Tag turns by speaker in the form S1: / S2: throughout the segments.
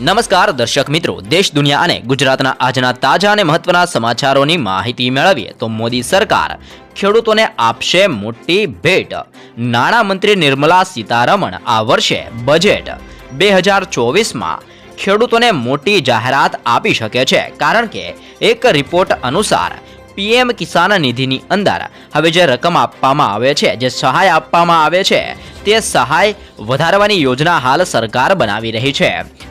S1: નમસ્કાર દર્શક મિત્રો, દેશ, દુનિયા અને ગુજરાતના આજના તાજા અને મહત્વના સમાચારોની માહિતી મેળવીએ તો મોદી સરકાર ખેડૂતોને આપશે મોટી ભેટ. નાણામંત્રી નિર્મલા સીતારમણ આ વર્ષે બજેટ. બે હજાર ચોવીસમાં ખેડૂતોને મોટી જાહેરાત આપી શકે છે, કારણ કે એક રિપોર્ટ અનુસાર પીએમ કિસાન નિધિની અંદર હવે જે રકમ આપવામાં આવે છે, જે સહાય આપવામાં આવે છે તે સહાય વધારવાની યોજના હાલ સરકાર બનાવી રહી છે.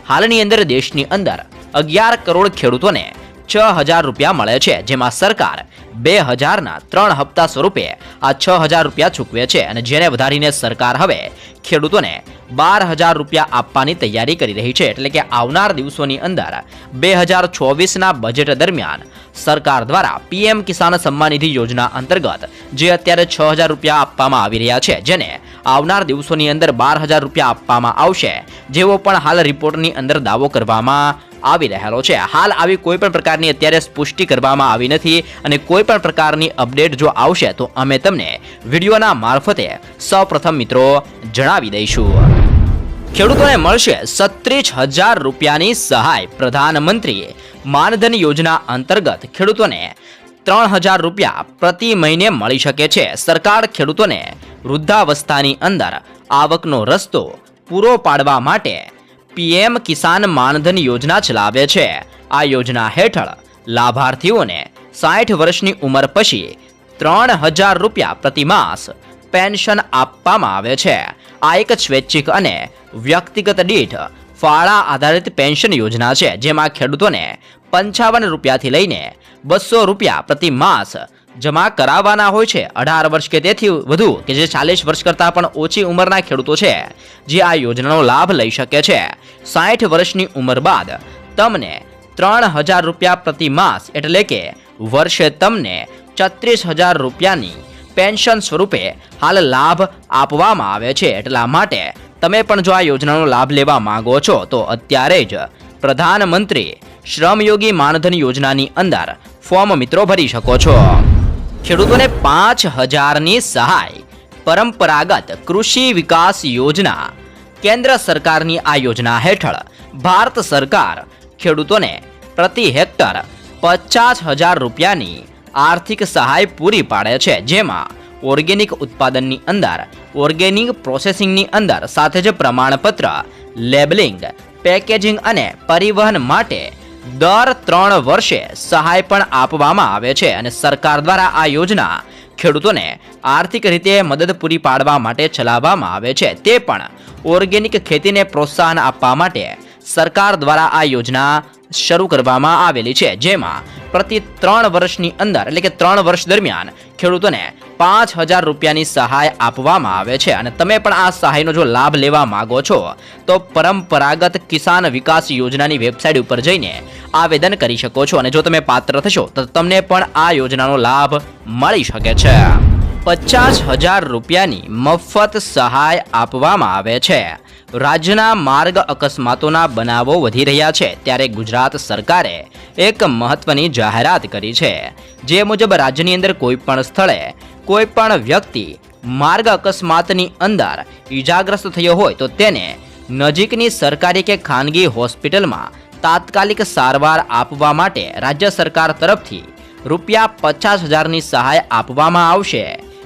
S1: હાલની અંદર દેશની અંદર અગિયાર કરોડ ખેડૂતોને છ હજાર રૂપિયા મળે છે, જેમાં સરકાર બે હજારના ત્રણ હપ્તા સ્વરૂપે આ છ હજાર રૂપિયા ચૂકવે છે અને જેને વધારીને સરકાર હવે ખેડૂતોને બાર હજાર રૂપિયા આપવાની તૈયારી કરી રહી છે. એટલે કે આવનાર દિવસોની અંદર બે હજાર ચોવીસના બજેટ દરમિયાન સરકાર દ્વારા પીએમ કિસાન સન્માન નિધિ યોજના અંતર્ગત જે અત્યારે છ હજાર રૂપિયા આપવામાં આવી રહ્યા છે, જેને આવનાર દિવસોની અંદર બાર હજાર રૂપિયા આપવામાં આવશે. જેવો પણ હાલ રિપોર્ટની અંદર દાવો કરવામાં આવી રહેલો છે. હાલ આવી કોઈ પણ પ્રકારની અત્યારે પુષ્ટિ કરવામાં આવી નથી અને કોઈ પણ પ્રકારની અપડેટ જો આવશે તો અમે તમને વિડીયોના મારફતે સૌપ્રથમ મિત્રો જણાવી દઈશું. ખેડૂતોને મળશે સત્રીસ હજાર રૂપિયાની સહાય. પ્રધાનમંત્રીએ માનધન યોજના અંતર્ગત ખેડૂતોને ત્રણ હજાર રૂપિયા પ્રતિ મહિને મળી શકે છે. સરકાર ખેડૂતોને વૃદ્ધાવસ્થાની અંદર આવકનો રસ્તો પૂરો પાડવા માટે પીએમ કિસાન માનધન યોજના ચલાવે છે. આ યોજના હેઠળ લાભાર્થીઓને સાઠ વર્ષની ઉંમર પછી ત્રણ હજાર રૂપિયા પ્રતિમાસ પેન્શન આપવામાં આવે છે. આ એક સ્વૈચ્છિક અને વ્યક્તિગત દીઠ ફાળા આધારિત પેન્શન યોજના છે, જેમાં ખેડૂતોને પંચાવન રૂપિયાથી લઈને બસો રૂપિયા પ્રતિ માસ જમા કરાવવાના હોય છે. અઢાર વર્ષ કે તેથી વધુ, કે જે ચાલીસ વર્ષ કરતાં પણ ઓછી ઉંમરના ખેડૂતો છે, જે આ યોજનાનો લાભ લઈ શકે છે. સાઠ વર્ષની ઉંમર બાદ તમને ત્રણ હજાર રૂપિયા પ્રતિ માસ, એટલે કે વર્ષે તમને છત્રીસ હજાર રૂપિયાની પેન્શન સ્વરૂપે હાલ લાભ આપવામાં આવે છે. એટલા માટે તમે પણ જો આ યોજનાનો લાભ લેવા માંગો છો, તો અત્યારે જ પ્રધાનમંત્રી શ્રમયોગી માનધન યોજનાની અંદર ફોર્મ મિત્રો ભરી શકો છો. ખેડૂતોને પાંચ હજારની સહાય, પરંપરાગત કૃષિ વિકાસ યોજના, કેન્દ્ર સરકારની આ યોજના હેઠળ ભારત સરકાર ખેડૂતોને પ્રતિ હેક્ટર પચાસ હજાર રૂપિયાની આર્થિક સહાય પૂરી પાડે છે. જેમાં ઓર્ગેનિક ઉત્પાદનની અંદર, ઓર્ગેનિક પ્રોસેસિંગની અંદર સાથે જ પ્રમાણપત્ર, લેબલિંગ, પેકેજિંગ અને પરિવહન માટે દર ત્રણ વર્ષે સહાય પણ આપવામાં આવે છે અને સરકાર દ્વારા આ યોજના ખેડૂતોને આર્થિક રીતે મદદ પૂરી પાડવા માટે ચલાવવામાં આવે છે. તે પણ ઓર્ગેનિક ખેતીને પ્રોત્સાહન આપવા માટે સરકાર દ્વારા આ યોજના શરૂ કરવામાં આવેલી છે, જેમાં પ્રતિ ત્રણ વર્ષની અંદર, એટલે કે ત્રણ વર્ષ દરમિયાન ખેડૂતોને પાંચ હજાર રૂપિયાની સહાય આપવામાં આવે છે. અને તમે પણ આ સહાયનો જો લાભ લેવા માંગો છો, તો પરંપરાગત કિસાન વિકાસ યોજનાની વેબસાઇટ ઉપર જઈને આવેદન કરી શકો છો. અને જો તમે પાત્ર થશો, તો તમને પણ આ યોજનાનો લાભ મળી શકે છે. પચાસ હજાર રૂપિયાની મફત સહાય આપવામાં આવે છે. રાજ્યના માર્ગ અકસ્માતોના બનાવો વધી રહ્યા છે, ત્યારે ગુજરાત સરકારે એક મહત્વની જાહેરાત કરી છે. જે મુજબ રાજ્યની અંદર કોઈપણ સ્થળે કોઈપણ વ્યક્તિ માર્ગ અકસ્માતની અંદર ઈજાગ્રસ્ત થયો હોય તો તેને નજીકની સરકારી કે ખાનગી હોસ્પિટલમાં તાત્કાલિક સારવાર આપવા માટે રાજ્ય સરકાર તરફથી રૂપિયા પચાસ હજારની સહાય આપવામાં આવશે.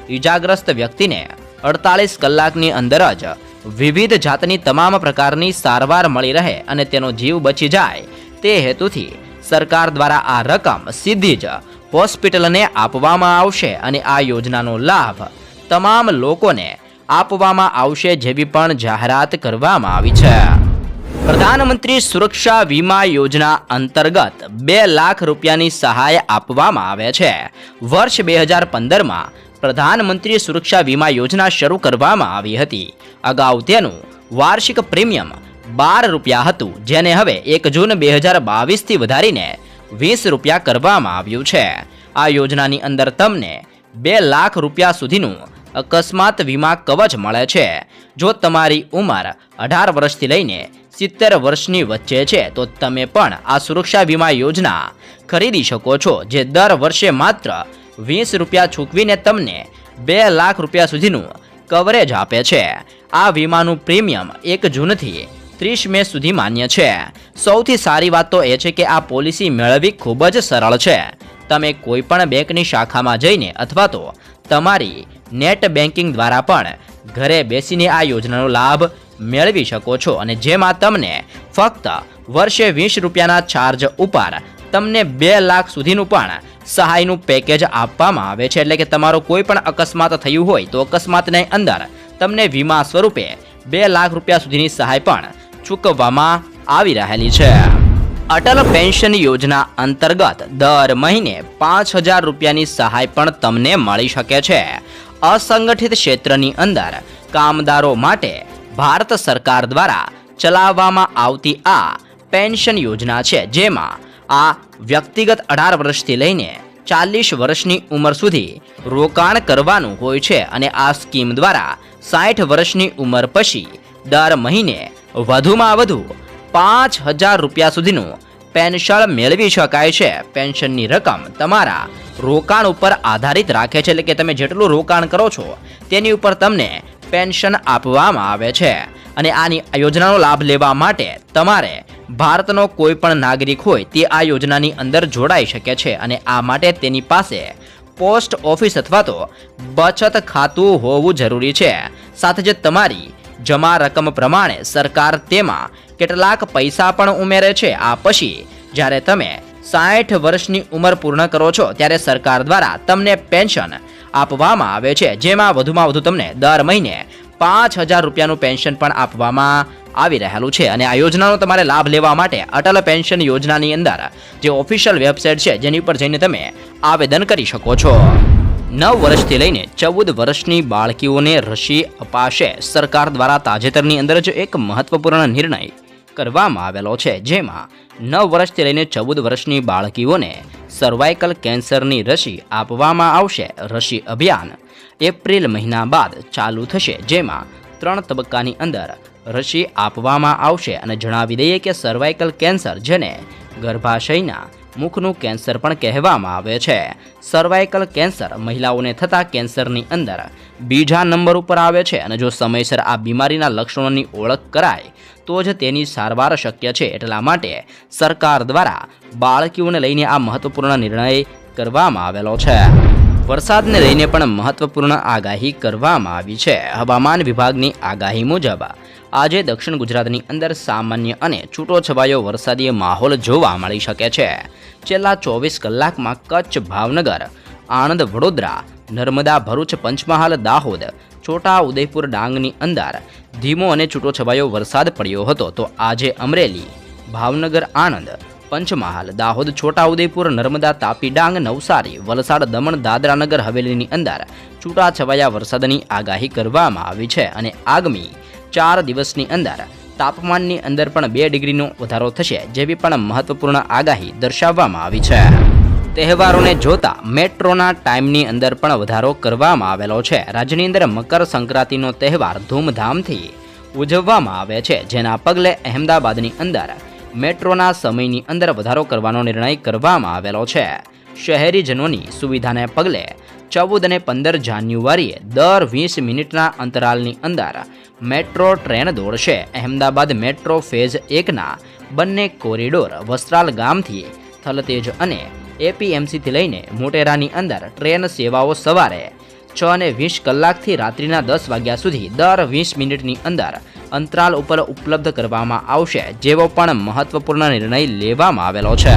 S1: ઈજાગ્રસ્ત વ્યક્તિને અડતાલીસ કલાકની અંદર જ વિવિધ જાતની તમામ પ્રકારની સારવાર મળી રહે અને તેનો જીવ બચી જાય તે હેતુથી સરકાર દ્વારા આ રકમ સીધી જ હોસ્પિટલને આપવામાં આવશે અને આ યોજનાનો લાભ તમામ લોકોને આપવામાં આવશે જેવી પણ જાહેરાત કરવામાં આવી છે. પ્રધાનમંત્રી સુરક્ષા વીમા યોજના અંતર્ગત બે લાખ રૂપિયાની સહાય આપવામાં આવે છે. વર્ષ બે હજાર પંદરમાં પ્રધાનમંત્રી સુરક્ષા વીમા યોજના શરૂ કરવામાં આવી હતી. અગાઉ તેનું વાર્ષિક પ્રીમિયમ બાર રૂપિયા હતું, જેને હવે એક જૂન બે હજાર બાવીસથી વધારીને વીસ રૂપિયા કરવામાં આવ્યું છે. આ યોજનાની અંદર તમને બે લાખ રૂપિયા સુધીનું અકસ્માત વીમા કવચ મળે છે. જો તમારી ઉંમર અઢાર વર્ષથી લઈને સિત્તેર વર્ષની વચ્ચે છે, તો તમે પણ આ સુરક્ષા વીમા યોજના ખરીદી શકો છો, જે દર વર્ષે માત્ર વીસ રૂપિયા ચૂકવીને તમને બે લાખ રૂપિયા સુધીનું કવરેજ આપે છે. આ વીમાનું પ્રીમિયમ એક જૂનથી ત્રીસ મે સુધી માન્ય છે. સૌથી સારી વાત તો એ છે કે આ પોલિસી મેળવવી ખૂબ જ સરળ છે. તમે કોઈ પણ બેંકની શાખામાં જઈને અથવા તો તમારી નેટ બેન્કિંગ દ્વારા પણ ઘરે બેસીને આ યોજનાનો લાભ મેળવી શકો છો અને જેમાં તમને ફક્ત વર્ષે વીસ રૂપિયાના ચાર્જ ઉપર તમને બે લાખ સુધીનું પણ સહાયનું પેકેજ આપવામાં આવે છે એટલે કે તમારો કોઈ પણ અકસ્માત થયું હોય તો અકસ્માતને અંદર તમને વીમા સ્વરૂપે બે લાખ રૂપિયા સુધીની સહાય પણ ચૂકવવામાં આવી રહેલી છે. અટલ પેન્શન યોજના અંતર્ગત દર મહિને પાંચ હજાર રૂપિયાની સહાય પણ તમને મળી શકે છે. અસંગઠિત ક્ષેત્રની અંદર કામદારો માટે ભારત સરકાર દ્વારા ચલાવવામાં આવતી આ પેન્શન યોજના છે જેમાં આ વ્યક્તિગત અઢાર વર્ષથી લઈને ચાલીસ વર્ષની ઉંમર સુધી રોકાણ કરવાનું હોય છે અને આ સ્કીમ દ્વારા સાઠ વર્ષની ઉંમર પછી દર મહિને વધુમાં વધુ પાંચ હજાર રૂપિયા સુધીનું પેન્શન મેળવી શકાય છે. પેન્શનની રકમ તમારા રોકાણ ઉપર આધારિત રાખે છે. એટલે કે તમે જેટલું રોકાણ કરો છો તેની ઉપર તમને પેન્શન આપવામાં આવે છે. અને આની યોજનાનો લાભ લેવા માટે તમારે ભારતનો કોઈ પણ નાગરિક હોય તે આ યોજનાની અંદર જોડાઈ શકે છે અને આ માટે તેની પાસે પોસ્ટ ઓફિસ અથવા તો બચત ખાતું હોવું જરૂરી છે. સાથે જ તમારી જમા રકમ પ્રમાણે સરકાર તેમાં કેટલાક પૈસા પણ ઉમેરે છે. આ પછી જ્યારે તમે સાઠ વર્ષની ઉંમર પૂર્ણ કરો છો ત્યારે સરકાર દ્વારા તમને પેન્શન આપવામાં આવે છે. જેમાં વધુમાં વધુ તમને દર મહિને પાંચ હજાર રૂપિયાનું પેન્શન પણ આપવામાં આવી રહેલું છે અને આ યોજનાનો તમારે લાભ લેવા માટે અટલ પેન્શન યોજનાની અંદર જે ઓફિશિયલ વેબસાઇટ છે જેની ઉપર જઈને તમે આવેદન કરી શકો છો. નવ વર્ષથી લઈને ચૌદ વર્ષની બાળકીઓને રસી અપાશે સરકાર દ્વારા તાજેતરની અંદર જ એક મહત્વપૂર્ણ નિર્ણય કરવામાં આવેલો છે, જેમાં નવ વર્ષથી લઈને ચૌદ વર્ષની બાળકીઓને સર્વાઇકલ કેન્સરની રસી આપવામાં આવશે. રસી અભિયાન એપ્રિલ મહિના બાદ ચાલુ થશે, જેમાં ત્રણ તબક્કાની અંદર રસી આપવામાં આવશે અને જણાવી દઈએ કે સર્વાઇકલ કેન્સર જેને ગર્ભાશયના મુખનું કેન્સર પણ કહેવામાં આવે છે. સર્વાઇકલ કેન્સર મહિલાઓને થતા કેન્સરની અંદર બીજા નંબર ઉપર આવે છે અને જો સમયસર આ બીમારીના લક્ષણોની ઓળખ કરાય, તો જ તેની સારવાર શક્ય છે એટલા માટે સરકાર દ્વારા બાળકીઓને લઈને આ મહત્વપૂર્ણ નિર્ણય કરવામાં આવેલો છે. વરસાદને લઈને પણ મહત્વપૂર્ણ આગાહી કરવામાં આવી છે. હવામાન વિભાગની આગાહી મુજબ, આજે દક્ષિણ ગુજરાતની અંદર સામાન્ય અને છૂટો છવાયો વરસાદી માહોલ જોવા મળી શકે છે. છેલ્લા ચોવીસ કલાકમાં કચ્છ, ભાવનગર, આણંદ, વડોદરા, નર્મદા, ભરૂચ, પંચમહાલ, દાહોદ, છોટા ઉદયપુર ડાંગની અંદર ધીમો અને છૂટો છવાયો વરસાદ પડ્યો હતો. તો આજે અમરેલી, ભાવનગર, આણંદ પંચમહાલ, દાહોદ, છોટાઉદેપુર, નર્મદા તાપી ડાંગ નવસારી, વલસાડ, દમણ, દાદરાનગર, હવેલીની અંદર છૂટાછવાયા વરસાદની આગાહી કરવામાં આવી છે અને આગામી ચાર દિવસની અંદર તાપમાનની અંદર પણ બે ડિગ્રીનો વધારો થશે જેવી પણ મહત્વપૂર્ણ આગાહી દર્શાવવામાં આવી છે. તહેવારોને જોતા મેટ્રોના ટાઈમની અંદર પણ વધારો કરવામાં આવેલો છે. રાજ્યની અંદર મકર સંક્રાંતિનો તહેવાર ધૂમધામથી ઉજવવામાં આવે છે. જેના પગલે અહેમદાબાદની અંદર મેટ્રોના સમયની અંદર વધારો કરવાનો નિર્ણય કરવામાં આવેલો છે. શહેરીજનોની સુવિધાને પગલે ચૌદ અને પંદર જાન્યુઆરીએ દર વીસ મિનિટના અંતરાલની અંદર મેટ્રો ટ્રેન દોડશે. અહેમદાબાદ મેટ્રો ફેઝ એકના બંને કોરિડોર વસ્ત્રાલ ગામથી થલતેજ અને એપીએમસીથી લઈને મોટેરાની અંદર ટ્રેન સેવાઓ સવારે છ અને વીસ કલાકથી રાત્રિના દસ વાગ્યા સુધી દર વીસ મિનિટની અંદર અંતરાલ ઉપર ઉપલબ્ધ કરવામાં આવશે, જેવો પણ મહત્વપૂર્ણ નિર્ણય લેવામાં આવેલો છે.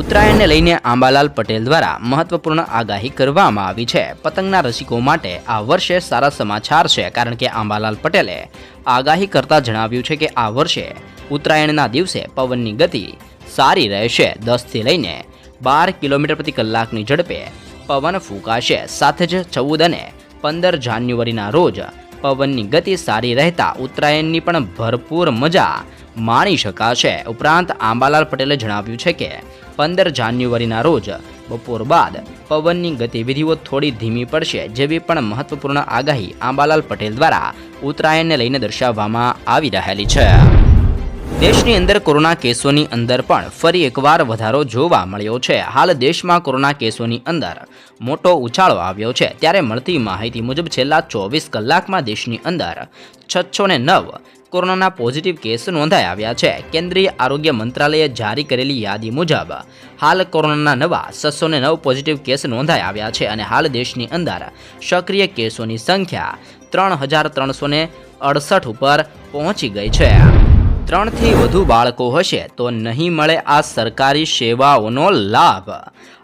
S1: ઉત્તરાયણને લઈને આંબાલાલ પટેલ દ્વારા મહત્વપૂર્ણ આગાહી કરવામાં આવી છે. પતંગના રસિકો માટે આ વર્ષે સારા સમાચાર છે, કારણ કે આંબાલાલ પટેલે આગાહી કરતા જણાવ્યું છે કે આ વર્ષે ઉત્તરાયણના દિવસે પવનની ગતિ સારી રહેશે. દસથી લઈને બાર કિલોમીટર પ્રતિ કલાકની ઝડપે પવન ફૂંકાશે. સાથે જ ચૌદ અને પંદર જાન્યુઆરીના રોજ પવનની ગતિ સારી રહેતા ઉત્તરાયણની પણ ભરપૂર મજા માણી શકાશે. ઉપરાંત આંબાલાલ પટેલે જણાવ્યું છે કે, પંદર જાન્યુઆરીના રોજ બપોર બાદ પવનની ગતિવિધિઓ થોડી ધીમી પડશે જેવી પણ મહત્વપૂર્ણ આગાહી આંબાલાલ પટેલ દ્વારા ઉત્તરાયણને લઈને દર્શાવવામાં આવી રહેલી છે. દેશની અંદર કોરોના કેસોની અંદર પણ ફરી એકવાર વધારો જોવા મળ્યો છે. હાલ દેશમાં કોરોના કેસોની અંદર મોટો ઉછાળો આવ્યો છે. ત્યારે મળતી માહિતી મુજબ છેલ્લા ચોવીસ કલાકમાં દેશની અંદર છસો નવ કોરોનાના પોઝિટિવ કેસ નોંધાઈ આવ્યા છે. કેન્દ્રીય આરોગ્ય મંત્રાલયે જારી કરેલી યાદી મુજબ હાલ કોરોનાના નવા છસો નવ પોઝિટિવ કેસ નોંધાઈ આવ્યા છે અને હાલ દેશની અંદર સક્રિય કેસોની સંખ્યા ત્રણ હજાર ત્રણસો અડસઠ ઉપર પહોંચી ગઈ છે. ત્રણથી વધુ બાળકો હશે તો નહીં મળે આ સરકારી સેવાઓનો લાભ.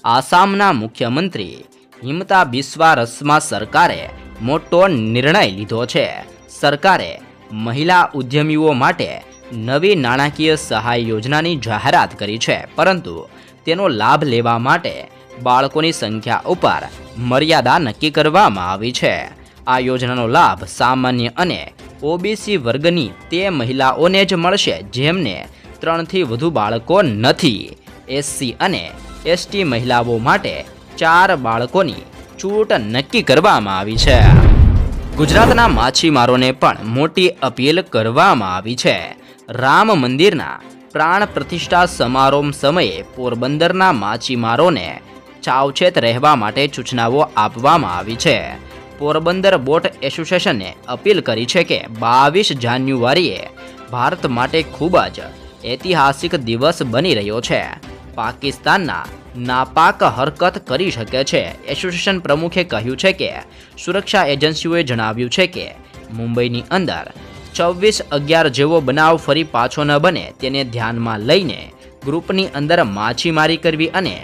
S1: આસામના મુખ્યમંત્રી હિમતા બિસ્વા રસમા સરકારે મોટો નિર્ણય લીધો છે. સરકારે મહિલા ઉદ્યમીઓ માટે નવી નાણાકીય સહાય યોજનાની જાહેરાત કરી છે, પરંતુ તેનો લાભ લેવા માટે બાળકોની સંખ્યા ઉપર મર્યાદા નક્કી કરવામાં આવી છે. આ યોજનાનો લાભ સામાન્ય અને ઓબીસી વર્ગની તે મહિલાઓને જ મળશે, જેમને ત્રણથી વધુ બાળકો નથી. એસસી અને એસટી મહિલાઓ માટે ચાર બાળકોની છૂટ નક્કી કરવામાં આવી છે. ગુજરાતના માછીમારોને પણ મોટી અપીલ કરવામાં આવી છે. રામ મંદિરના પ્રાણ પ્રતિષ્ઠા સમારોહ સમયે પોરબંદરના માછીમારોને સાવચેત રહેવા માટે સૂચનાઓ આપવામાં આવી છે. પોરબંદર બોટ એસોસિએશને અપીલ કરી છે કે બાવીસ જાન્યુઆરીએ ભારત માટે ખૂબ જ ઐતિહાસિક દિવસ બની રહ્યો છે. પાકિસ્તાનના નાપાક હરકત કરી શકે છે. એસોસિએશન પ્રમુખે કહ્યું છે કે સુરક્ષા એજન્સીઓએ જણાવ્યું છે કે મુંબઈની અંદર છવ્વીસ અગિયાર જેવો બનાવ ફરી પાછો ન બને તેને ધ્યાનમાં લઈને ગ્રુપની અંદર માછીમારી કરવી અને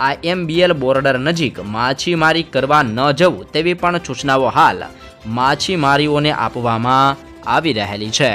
S1: આઈએમબીએલ બોર્ડર નજીક માછીમારી કરવા ન જવું તેવી પણ સૂચનાઓ હાલ માછીમારીઓને આપવામાં આવી રહેલી છે.